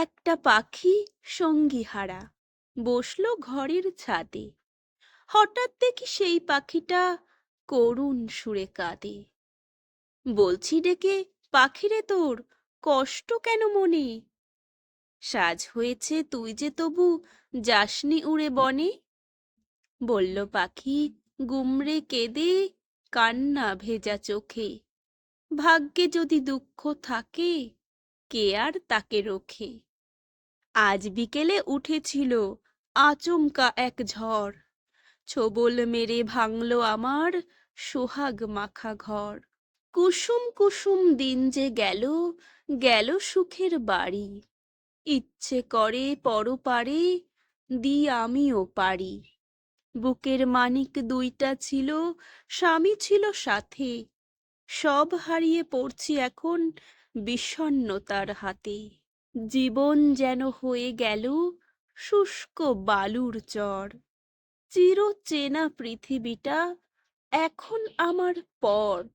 একটা পাখি সঙ্গী হারা বসল ঘরের ছাদে। হঠাৎ দেখি সেই পাখিটা করুণ সুরে কাঁদে। বলছি, ডেকে, পাখিরে তোর কষ্ট কেন মনে? সাজ হয়েছে তুই যে তবু যাসনি উড়ে বনে? বলল পাখি গুমরে কেঁদে কান্না ভেজা চোখে। ভাগ্যে যদি দুঃখ থাকে, কে আর তাকে রোখে? আজ বিকেলে উঠেছিল আচমকা এক ঝড়। ছোবল মেরে ভাঙলো আমার সোহাগ মাখা ঘর। কুসুম কুসুম দিন যে গেল গেল সুখের বাড়ি। ইচ্ছে করে পরপারে, দি আমিও পারি। বুকের মানিক দুইটা ছিল, স্বামী ছিল সাথে। সব হারিয়ে পড়ছি এখন বিষণ্ণতার হাতে। জীবন যেন হয়ে গেল শুষ্ক বালুর চর। চির চেনা পৃথিবীটা এখন আমার পর।